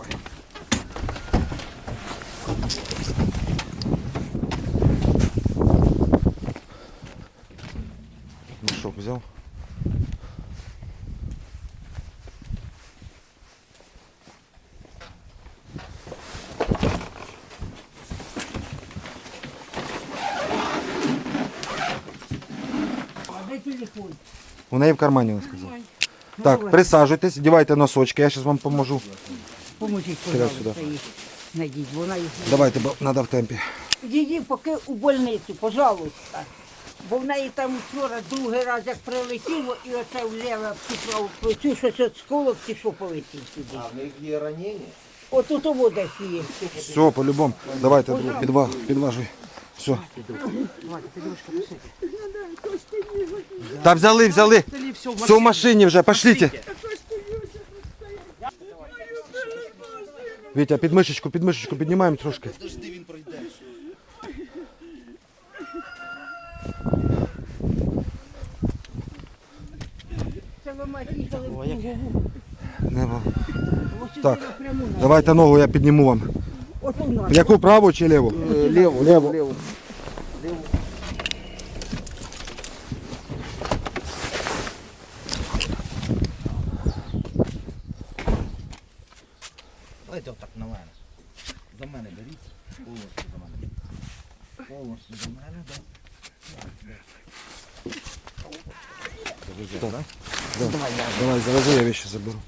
дороги. Мішок ну взяв. У неї в кармані, вона сказала. Так, присаджуйтесь, дівайте носочки, я зараз вам поможу. Поможіть, пожалуйста, їй. Найдіть, вона їх не Давайте, бо треба в темпі. Її поки у больницю, пожалуйста. Бо в неї там вчора другий раз як прилетіло, і оце вліво пішло в плечу, щось от сколок чи що полетів сюди. А в них є ранення? От у того десь є. Все, по-любому. Давайте, друг, підва, підважуй. Все. Та взяли, взяли. Все в машині вже, пошліть. Вітя, під мишечку, під мишечку піднімаємо трошки. Подожди, він пройде. Це ви маєте їхали в кругову. Нема. Так. Давайте ногу я підніму вам. Яку праву чи ліву? Ліву, ліву, Давайте отак на мене. За мене беріться. Повністю до мене. Повністю до мене, так. Так. Давай, давай, завезу, я вещи заберу.